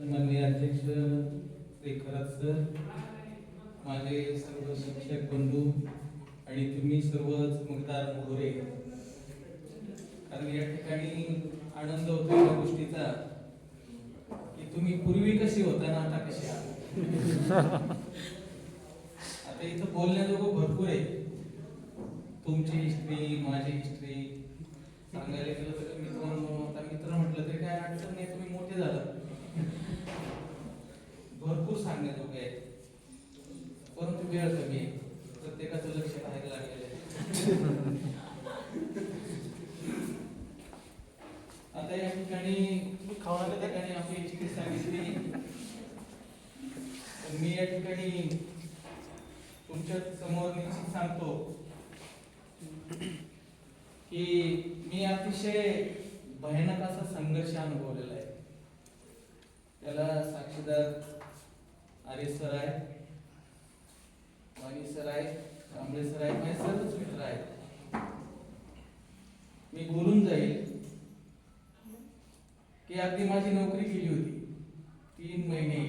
माननीय अध्यक्ष श्री खरात सर माझे सर्व शिक्षक बंधू आणि तुम्ही सर्वच मुगदार मोहरे. कारण या ठिकाणी आनंद होतो या गोष्टीचा की तुम्ही पूर्वी कशी होता ना आता कशी आता इथं बोलण्याजोगं भरपूर आहे तुमची हिस्ट्री माझी हिस्ट्री सांगायला गेलं तर मित्र मित्र म्हटलं तरी काय अडचण नाही तुम्ही मोठे झाला भरपूर सांगण्याजोगे आहे परंतु वेळ कमी आहे. प्रत्येकाचं लक्ष बाहेर लागलेलं आहे. आता या ठिकाणी खावणाऱ्या ठिकाणी आपली हिस्ट्री सांगितली. मी या ठिकाणी तुमच्यासमोर निश्चित सांगतो की मी अतिशय भयानक असा संघर्ष अनुभवलेला आहे. त्याला साक्षीदार आर्य सर आहे वाणी सर आहे कांबळे सर आहे माझे सर्वच मित्र आहेत. मी बोलून जाईल की अगदी माझी नोकरी केली होती. तीन महिने.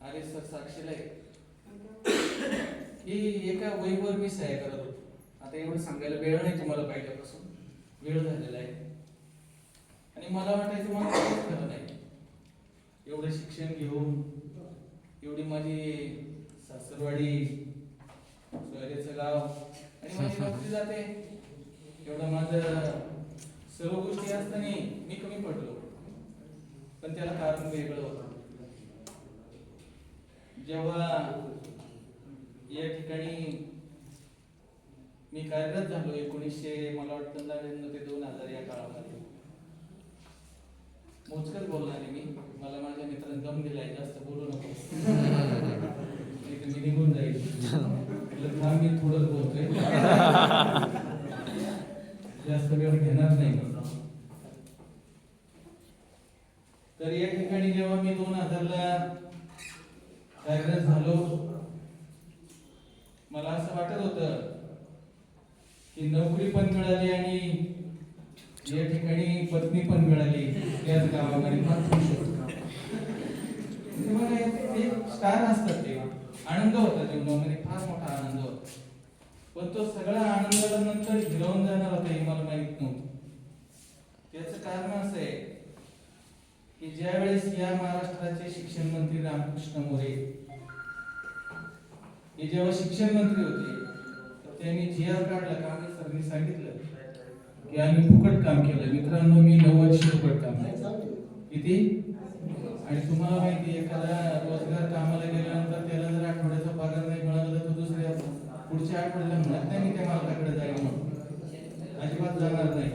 आर्य सर साक्षीला की एका वहीवर मी सह्या करत होतो. आता एवढं सांगायला वेळ नाही तुम्हाला पहिल्यापासून. वेळ झालेला आहे. आणि मला वाटायचं मला काहीच खरं नाही. एवढं शिक्षण घेऊन एवढी माझी सासरवाडी सोयरेचं गाव आणि माझी नोकरी जाते. एवढं माझं सर्व गोष्टी असताना मी कमी पडलो. पण त्याला कारण वेगळं होतं. जेव्हा या ठिकाणी मी कार्यरत झालो एकोणीसशे मला वाटतं नव्याण्णव ते दोन हजार या काळामध्ये. मोजकच बोलणार आहे मी. मला माझ्या मित्रांनी दम दिलाय जास्त बोलू नको. मी निघून जाईल. थांब मी थोडंच बोलतोय. जास्त वेळ घेणार नाही तर या ठिकाणी जेव्हा मी दोन हजारला कार्यरत झालो मला असं वाटत होतं की नोकरी पण मिळाली आणि या ठिकाणी पत्नी पण मिळाली. त्याच गावामध्ये फार खुश होतो स्टार असतात आनंद होता जीवनामध्ये म्हणजे फार मोठा आनंद होता. पण तो सगळा आनंदाला नंतर हिरावून जाणार होता हे मला माहीत नव्हतं. त्याचं कारण असं आहे की ज्या वेळेस या महाराष्ट्राचे शिक्षण मंत्री रामकृष्ण मोरे हे जेव्हा शिक्षण मंत्री होते तर त्यांनी जी आर काढला कांबळे सरांनी सांगितलं की आम्ही फुकट काम केलं मित्रांनो मी नऊ वर्ष फुकट काम केलं किती? आणि तुम्हाला माहिती आहे, एखादा रोजगार कामाला गेल्यानंतर त्याला जर आठवड्याचा पगार नाही मिळाला तर तो दुसऱ्या पुढच्या आठवड्याला म्हणत नाही मी त्या मालकाकडे जाईल म्हणून. अजिबात जाणार नाही.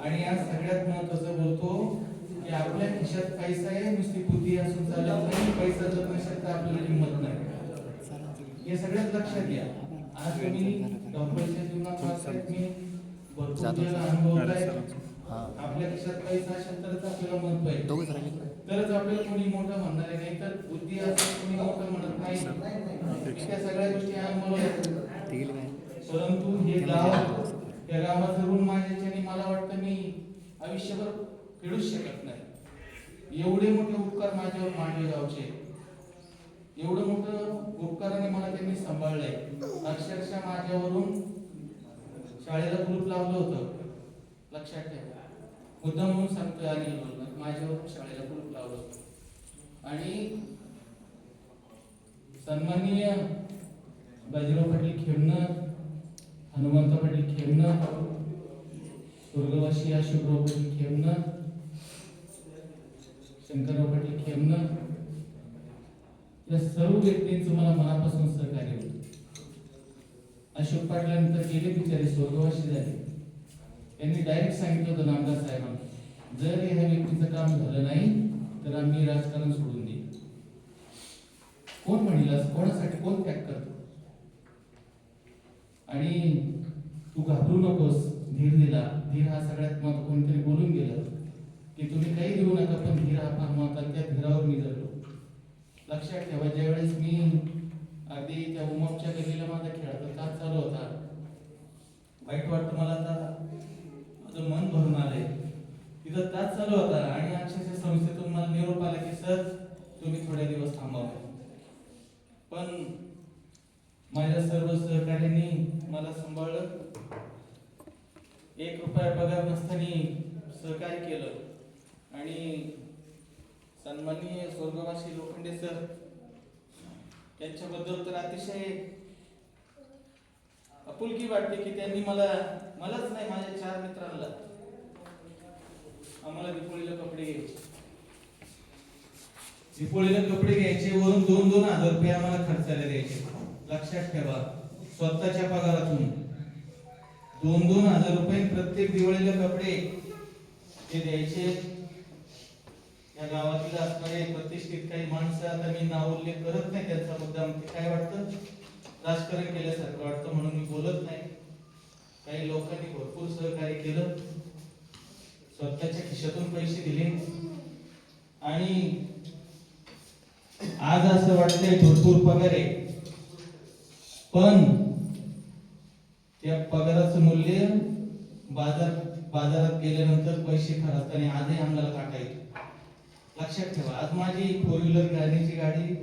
आणि आज सगळ्यात महत्वाचं बोलतो की आपल्या खिशात पैसा आहे नुसती बुद्धी असून चालत नाही पैसा जर नसेल तर आपल्याला किंमत नाही. हे सगळ्यात लक्षात घ्या. आज तुम्ही धावपळीच्या जीवनात मी भरपूर वेळा अनुभवलाय आपल्या खिशात पैसा असेल तरच आपल्याला महत्त्व आहे. तरच आपल्याला कोणी मोठं म्हणणार आहे. नाही तर बुद्धी असं कोणी मोठं म्हणत नाही. त्या सगळ्या गोष्टी अनुभवल्या परंतु हे गाव या गावाचं ऋण माझ्याच्याने मला वाटतं मी आयुष्यभर फेडूच शकत नाही. एवढे मोठे उपकार माझ्यावर मांडले गावचे. एवढं मोठं उपकाराने मला त्यांनी सांभाळलंय. अक्षरशः माझ्यावरून शाळेला ग्रुप लावलं होतं. लक्षात ठेवा. मुद्दा म्हणून सांगतोय आणि माझ्यावरून शाळेला ग्रुप लावलं होतं आणि सन्माननीय बाजीराव पाटील खेमणं हनुमंत पाटील खेमणं स्वर्गवासी अशोकराव पाटील खेमणं शंकरराव पाटील खेमणं या सर्व व्यक्तींचं मला मनापासून सहकार्य होतं. अशोक पाटलानंतर गेले बिचारे स्वर्गवासी झाले. त्यांनी डायरेक्ट सांगितलं होतं नामदार जर ह्या व्यक्तीचं काम झालं नाही तर आम्ही राजकारण सोडून देईल कोण म्हणलं कोणासाठी? कोण त्याग करतो? आणि तू घाबरू नकोस धीर दिला. धीर हा सगळ्यात महत्त्व कोणतरी बोलून गेलं की तुम्ही काही देऊ नका पण धीर हा फार महत्त्वाचा त्या धीरावर मी जगलो. लक्षात ठेवा ज्यावेळेस मी अगदी त्या उमापच्या गलीला माझा खेळाचा तास चालू होता. वाईट वाटतं मला आता. माझं मन भरून आलंय. तिथं तास चालू होता आणि अक्षरशः संस्थेतून मला निरोप आला की सर तुम्ही थोडे दिवस थांबावे. पण माझ्या सर्व सहकार्यांनी मला सांभाळलं. एक रुपया पगार नसताना सहकार्य केलं. आणि सन्माननीय स्वर्गवासी लोखंडे सर त्यांच्याबद्दल तर अतिशय आपुलकी वाटते की त्यांनी मला मलाच नाही माझ्या चार मित्रांना. आम्हाला दिपोळीला कपडे घ्यायचे. दिपोळीला कपडे घ्यायचे वरून दोन दोन हजार रुपये आम्हाला खर्चायला द्यायचे. लक्षात ठेवा स्वतःच्या पगारातून. दोन दोन हजार रुपये प्रत्येक दिवाळीला कपडे ते द्यायचे. या गावातील असणारे प्रतिष्ठित काही माणसं आता मी नाव उल्लेख करत नाही त्यांचा मुद्दा ते काय वाटतं? राजकारण केल्यासारखं वाटतं म्हणून मी बोलत नाही. काही लोकांनी भरपूर सहकार्य केलं. स्वतःच्या खिशातून पैसे दिले. आणि आज असं वाटतंय भरपूर पगार आहे. पण त्या पगाराचं मूल्य बाजार बाजारात गेल्यानंतर पैसे खरचताना आजही आम्हाला काटा येतो. लक्षात ठेवा आज माझी फोर व्हीलर गाडीची गाडी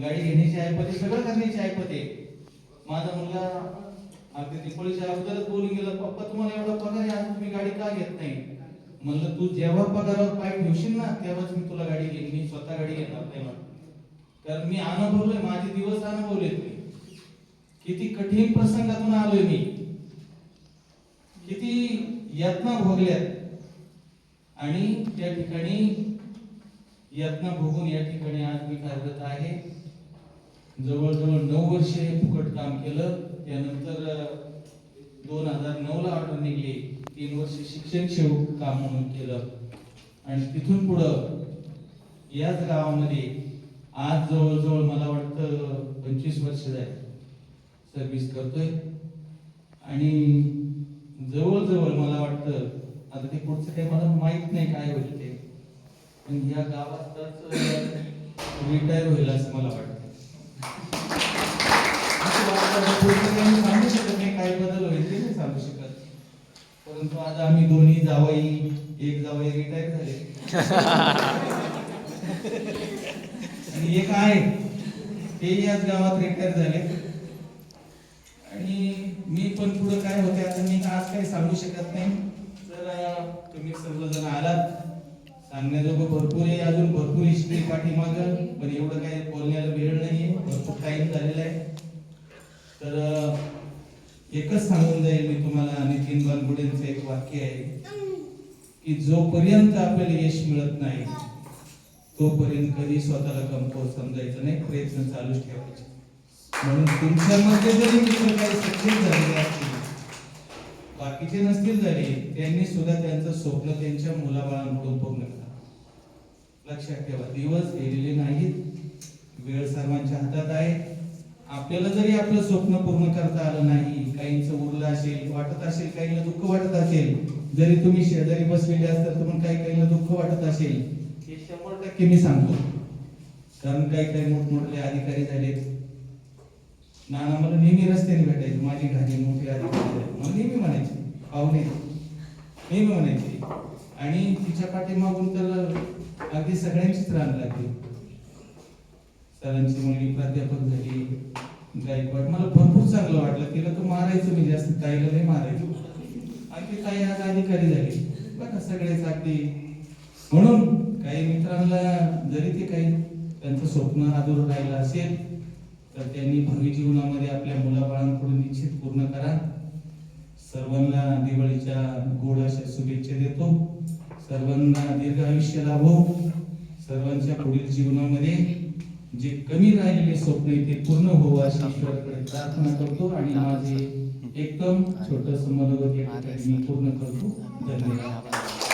गाडी घेण्याची ऐपत आहे सगळं करण्याची ऐपत आहे. माझा मुलगा अगदी दिपोळीच्या अगोदरच बोलून गेला पप्पा तुम्हाला एवढा पगार आहे आज तुम्ही गाडी का घेत नाही? म्हणलं तू जेव्हा पगारावर पाय ठेवशील ना तेव्हाच मी तुला गाडी घेईन. मी स्वतः गाडी घेणार नाही म्हणत कारण मी अनुभवलोय माझे दिवस अनुभवलेत मी. किती कठीण प्रसंगातून आलोय मी. किती यातना भोगल्यात. आणि त्या ठिकाणी यातना भोगून या ठिकाणी आज मी कार्यरत आहे जवळजवळ नऊ वर्षे फुकट काम केलं. त्यानंतर दोन हजार नऊ ला ऑर्डर निघली. तीन वर्ष शिक्षण सेवक काम म्हणून केलं. आणि तिथून पुढं याच गावामध्ये आज जवळजवळ मला वाटतं पंचवीस वर्ष झाली. सर्व्हिस करतोय. आणि जवळजवळ मला वाटतं आता ते पुढचं काही मला माहीत नाही काय होईल ते पण या गावातच रिटायर होईल असं मला वाटतं असं वाटतं, पुढचं काही मी सांगू शकत नाही काय बदल होईल ते नाही सांगू शकत परंतु आज आम्ही दोन्ही जावई एक जावई रिटायर झाले. आणि एक आहे ते याच गावात रिटायर झाले. आणि मी पण पुढे काय होते आता मी आज काही सांगू शकत नाही. तर तुम्ही सर्वजण आलात. सांगण्याजोगं भरपूर आहे अजून भरपूर हिस्ट्री पाठीमाग पण एवढं काही बोलण्याला वेळ नाहीये भरपूर टाइम झालेला आहे. तर एकच सांगून जाईल मी तुम्हाला नितीन बानगुडेंचं एक वाक्य आहे की जोपर्यंत आपल्याला यश मिळत नाही तोपर्यंत कधी स्वतःला कमकुवत समजायचं नाही प्रयत्न चालूच ठेवायचे. म्हणून तुमच्यामध्ये जरी मित्र काही सक्सेस झालेले असतील बाकीचे नसतील जरी त्यांनी सुद्धा त्यांचं स्वप्न त्यांच्या मुलाबाळांकडून बघू नका लक्षात ठेवा दिवस गेलेले नाहीत वेळ सर्वांच्या हातात आहे. आपल्याला जरी आपलं स्वप्न पूर्ण करता आलं नाही काहींचं उरलं असेल वाटत असेल काहींना दुःख वाटत असेल जरी तुम्ही शेजारी बसलेले असतात तर पण काही काहींना दुःख वाटत असेल हे शंभर टक्के मी सांगतो. कारण काही काही मोठमोठे अधिकारी झालेत. नाना मला नेहमी रस्त्याने भेटायचे माझी घाजे मोठी अधिकारी मला नेहमी म्हणायचे पाहुणे नेहमी म्हणायचे. आणि तिच्या पाठीमागून तर अगदी सगळ्यांचीच रान लागली. सरांची मुलगी प्राध्यापक झाली. गायकवाड. मला भरपूर चांगलं वाटलं. तिला तर मारायचं म्हणजे मी जास्त ताईला नाही मारायचो. आणि ते ताई आज अधिकारी झाली. बघा सगळेच अगदी. म्हणून काही मित्रांना जरी ते काही त्यांचं स्वप्न अधूर राहिलं असेल तर त्यांनी भावी जीवनामध्ये आपल्या मुलाबाळांकडून निश्चित पूर्ण करा. सर्वांना दिवाळीच्या गोड अशा शुभेच्छा देतो. सर्वांना दीर्घ आयुष्य लाभो. सर्वांच्या पुढील जीवनामध्ये जे कमी राहिलेले स्वप्न आहे ते पूर्ण हो अशी ईश्वराकडे प्रार्थना करतो आणि माझे एकदम छोटस मनोगत या ठिकाणी मी पूर्ण करतो. धन्यवाद.